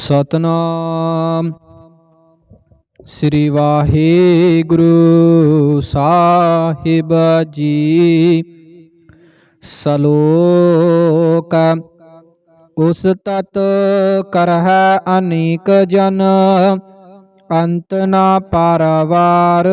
ਸਤਨਾਮ। ਸ੍ਰੀ ਵਾਹਿਗੁਰੂ ਸਾਹਿਬ ਜੀ, ਸਲੋਕ, ਉਸ ਤਤ ਕਰਹਿ ਅਨੇਕ ਜਨ, ਅੰਤ ਨਾ ਪਾਰਵਾਰ।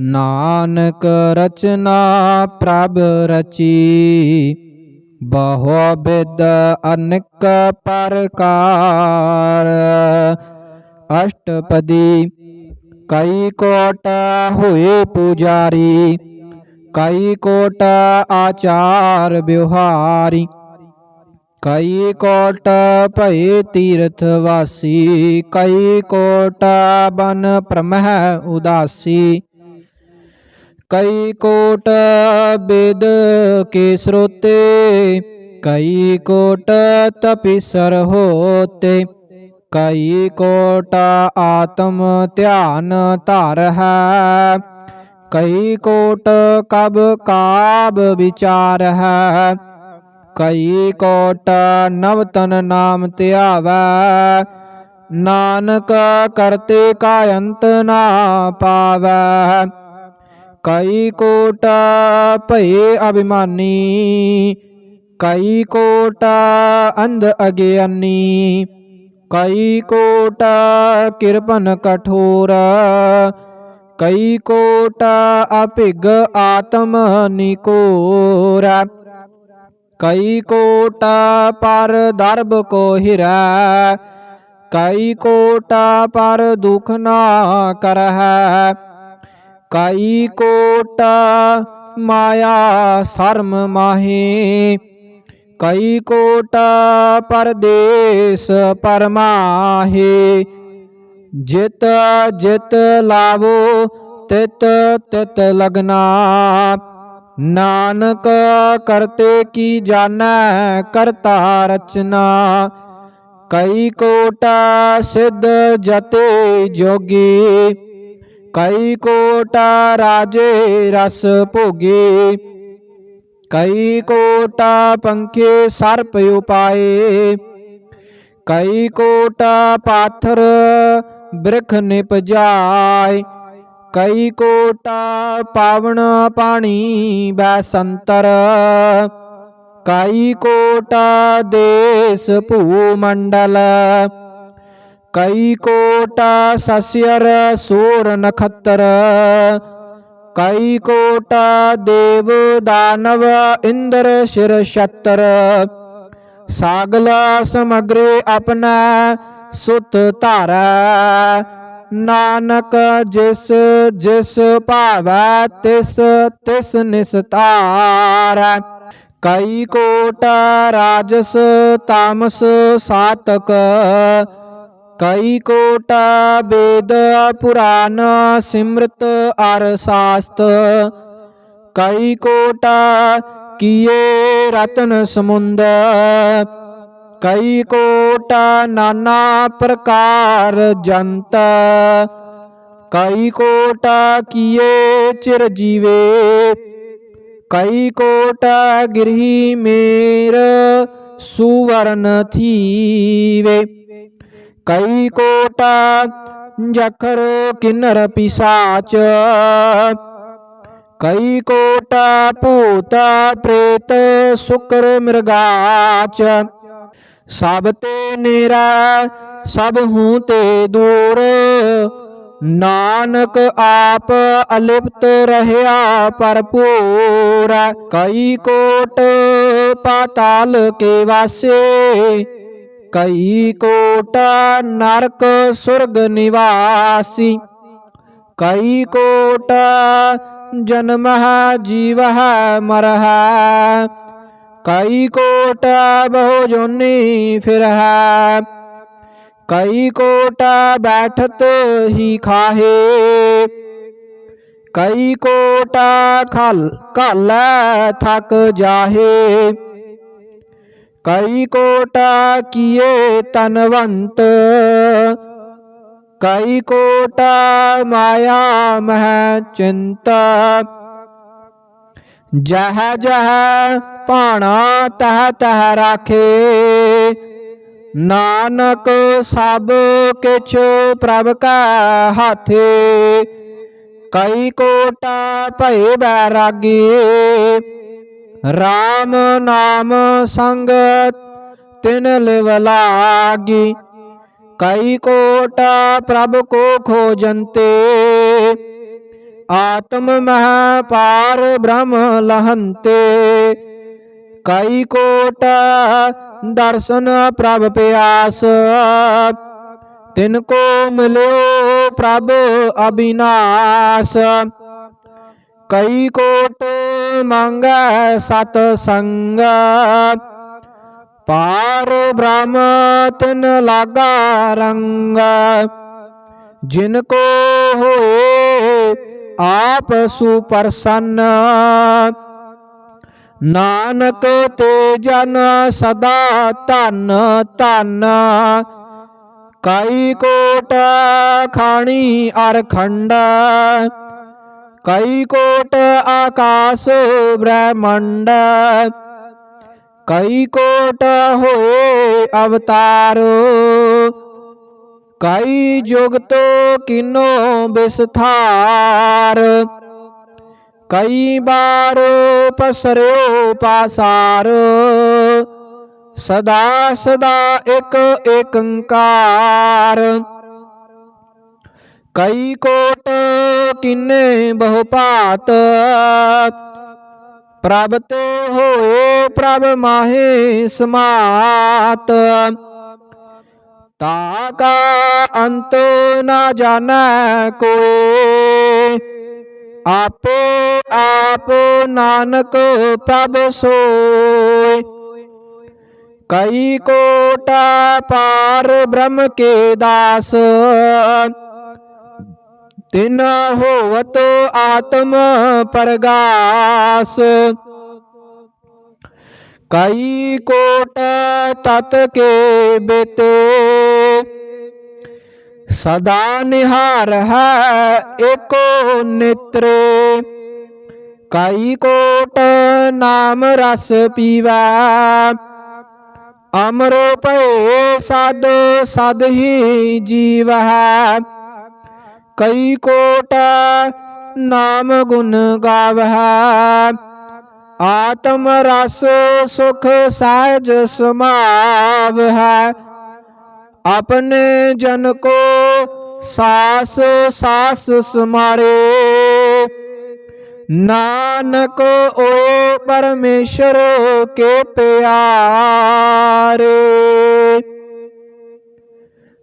ਨਾਨਕ ਰਚਨਾ ਪ੍ਰਭ ਰਚੀ। ਬਹੁ ਬਿਦ ਅਨੇਕ ਪ੍ਰਕਾਰ। ਅਸ਼ਟਪਦੀ ਕਈ ਕੋਟ ਹੋਏ ਪੁਜਾਰੀ, ਕਈ ਕੋਟ ਆਚਾਰ ਵਿਵਹਾਰੀ, ਕਈ ਕੋਟ ਭਏ ਤੀਰਥ ਵਾਸੀ, ਕਈ ਕੋਟ ਬਨ ਪ੍ਰਮਹਿ ਉਦਾਸੀ। ਕਈ ਕੋਟ ਬੇਦ ਕੇ ਸਰੋਤੇ ਕਈ ਕੋਟ ਤਪੀਸਰ ਹੋਤੇ ਕਈ ਕੋਟ ਆਤਮ ਧਿਆਨ ਧਰ ਹੈ, ਕਈ ਕੋਟ ਕਬ ਕਾਬ ਵਿਚਾਰ ਹੈ, ਕਈ ਕੋਟ ਨਵਤਨ ਨਾਮ ਧਿਆਵੈ, ਨਾਨਕ ਕਰਤੇ ਕਾ ਅੰਤ ਨਾ ਪਾਵੈ। ਕਈ ਕੋਟ ਭਏ ਅਭਿਮਾਨੀ, ਕਈ ਕੋਟ ਅੰਧ ਅਗਿਆਨੀ, ਕਈ ਕੋਟ ਕਿਰਪਨ ਕਠੋਰ, ਕਈ ਕੋਟ ਅਭਿਗ ਆਤਮ ਨਿਕੋਰ, ਕਈ ਕੋਟ ਪਰ ਦਰਬ ਕੋ ਹਿਰੈ, ਕਈ ਕੋਟ ਪਰ ਦੁਖ ਨਾ ਕਰਹਿ ਕਈ ਕੋਟ ਮਾਇਆ ਸ਼ਰਮ ਮਾਹੀ। ਕਈ ਕੋਟ ਪਰਦੇਸ ਪਰਮਾਹੀ। ਜਿਤ ਜਿਤ ਲਾਵੋ, ਤਿਤ ਤਿਤ ਲਗਨਾ। ਨਾਨਕ ਕਰਤੇ ਕੀ ਜਾਣੈ, ਕਰਤਾ ਰਚਨਾ। ਕਈ ਕੋਟ ਸਿੱਧ ਜਤੇ ਜੋਗੀ। ਕਈ ਕੋਟ ਰਾਜੇ ਰਸ ਭੋਗੇ। ਕਈ ਕੋਟ ਪੰਖੇ ਸਰਪ ਉਪਾਏ। ਕਈ ਕੋਟ ਪਾਥਰ ਬ੍ਰਿਖ ਨਿਪਜਾਏ ਕਈ ਕੋਟ ਪਾਵਨ ਪਾਣੀ ਬੈਸੰਤਰ। ਕਈ ਕੋਟ ਦੇਸ ਭੂ ਮੰਡਲ। ਕਈ ਕੋਟ ਸਸਿਰ ਸੂਰ ਨਖਤਰ। ਕਈ ਕੋਟ ਦੇਵ ਦਾਨਵ, ਇੰਦਰ ਸ਼ਿਰ ਛਤਰ। ਸਾਗਲ ਸਮਗਰੇ ਆਪਣਾ ਸੁਤ ਧਾਰੈ। ਨਾਨਕ ਜਿਸ ਜਿਸ ਭਾਵੈ, ਤਿਸ ਤਿਸ ਨਿਸਤਾਰੈ। ਕਈ ਕੋਟ ਰਾਜਸ, ਤਾਮਸ, ਸਾਤਕ। ਕਈ ਕੋਟ ਵੇਦ ਪੁਰਾਨ ਸਿਮਰਤ ਅਰ ਸਾਸਤ। ਕਈ ਕੋਟ ਕੀਏ ਰਤਨ ਸਮੁੰਦ। ਕਈ ਕੋਟ ਨਾਨਾ ਪ੍ਰਕਾਰ ਜੰਤ। ਕਈ ਕੋਟ ਕੀਏ ਚਿਰ ਜੀਵੇ। ਕਈ ਕੋਟ ਗਿਰਹੀ ਮੇਰ ਸੁਵਰਨ ਥੀਵੇ। ਕਈ ਕੋਟ ਜਖਰ ਕਿਨਰ ਪਿਸਾਚ। ਕਈ ਕੋਟ ਭੂਤ ਪ੍ਰੇਤ ਸੁਕਰ ਮਿਰਗਾਚ। ਸਭ ਤੇ ਨੇਰਾ, ਸਭ ਹੂੰ ਤੇ ਦੂਰ। ਨਾਨਕ ਆਪ ਅਲਿਪਤ ਰਹਿਆ ਭਰਪੂਰ। ਕਈ ਕੋਟ ਪਾਤਾਲ ਕੇ ਵਾਸੇ। ਕਈ ਕੋਟ ਨਰਕ ਸੁਰਗ ਨਿਵਾਸੀ। ਕਈ ਕੋਟ ਜਨਮ ਜੀਵ ਹੈ ਕਈ ਕੋਟ ਬਹੁ ਜੋਨੀ ਫਿਰਹਿ ਕਈ ਕੋਟ ਬੈਠਤ ਹੀ ਖਾਹੇ। ਕਈ ਕੋਟ ਖਲ ਕਲ ਥਕ ਜਾਹੇ। ਕਈ ਕੋਟਾ ਕੀਏ ਤਨਵੰਤ ਕਈ ਕੋਟਾ ਮਾਇਆ ਮਹਿ ਚਿੰਤਾ। ਜਹ ਜਹ ਭਾਣਾ ਤਹ ਤਹ ਰਾਖੇ, ਨਾਨਕ ਸਭ ਕਿਛ ਪ੍ਰਭ ਕੈ ਹਾਥੇ। ਕਈ ਕੋਟਾ ਭਏ ਬੈਰਾਗੀ RAM ਨਾਮ ਸੰਗਤ ਤਿਨ ਲਿਵ ਲਾਗੀ, ਕਈ ਕੋਟ ਪ੍ਰਭ ਕੋ ਖੋਜੰਤੇ। ਆਤਮ ਮਹ ਪਾਰ ਬ੍ਰਹਮ ਲਹੰਤੇ, ਕਈ ਕੋਟ ਦਰਸ਼ਨ ਪ੍ਰਭ ਪਿਆਸ। ਤਿਨ ਕੋ ਮਿਲਿਓ ਪ੍ਰਭ ਅਬਿਨਾਸ਼ ਕਈ ਕੋਟ ਮੰਗੈ ਸਤ ਸੰਗ। ਪਾਰ ਬ੍ਰਹਮ ਤਿਨ ਲਾਗਾ ਰੰਗ। ਜਿਨ ਕੋ ਹੋਏ ਆਪ ਸੁਪਰਸੰਨ। ਨਾਨਕ ਤੇ ਜਨ ਸਦਾ ਧਨ ਧਨ। ਕਈ ਕੋਟ ਖਾਣੀ ਅਰ ਖੰਡ ਕਈ ਕੋਟ ਆਕਾਸ ਬ੍ਰਹਮੰਡ ਕਈ ਕੋਟ ਹੋਏ ਅਵਤਾਰ। ਕਈ ਜੁਗਤ ਕਿਨੋ ਵਿਸਥਾਰ ਕਈ ਬਾਰ ਪਸਰਿਓ ਪਾਸਾਰ। ਸਦਾ ਸਦਾ ਇੱਕ ਏਕੰਕਾਰ। ਕਈ ਕੋਟ ਕਿੰਨੇ ਬਹੁ ਭਾਤ ਪ੍ਰਭ ਤੇ ਹੋਏ ਪ੍ਰਭ ਮਾਹੇ ਸਮਾਤ। ਤਾ ਕਾ ਅੰਤ ਨਾ ਜਾਣੈ ਕੋਏ, ਆਪੇ ਆਪ ਨਾਨਕ ਪ੍ਰਭ ਸੋਏ। ਕਈ ਕੋਟਾ ਪਾਰ ਬ੍ਰਹਮ ਕੇ ਦਾਸ ਤਿਨ ਹੋਵਤ ਆਤਮ ਪਰਗਾਸ। ਕਈ ਕੋਟ ਤਤ ਕੇ ਬੇਤੇ। ਸਦਾ ਨਿਹਾਰ ਹੈ ਏਕੋ ਨਿਤਰੇ। ਕਈ ਕੋਟ ਨਾਮ ਰਸ ਪੀਵੈ। ਅਮਰ ਭਏ ਸਦ ਸਦ ਹੀ ਜੀਵ ਹੈ ਕਈ ਕੋਟ ਨਾਮ ਗੁਣ ਗਾਵਹਿ। ਆਤਮ ਰਸ ਸੁਖ ਸਾਜ ਸਮਾਵ ਹੈ ਆਪਣੇ ਜਨ ਕੋ ਸਾਸ ਸਾਸ ਸਮਾਰੇ। ਨਾਨਕ ਓ ਪਰਮੇਸ਼ਰ ਕੇ ਪਿਆਰੇ।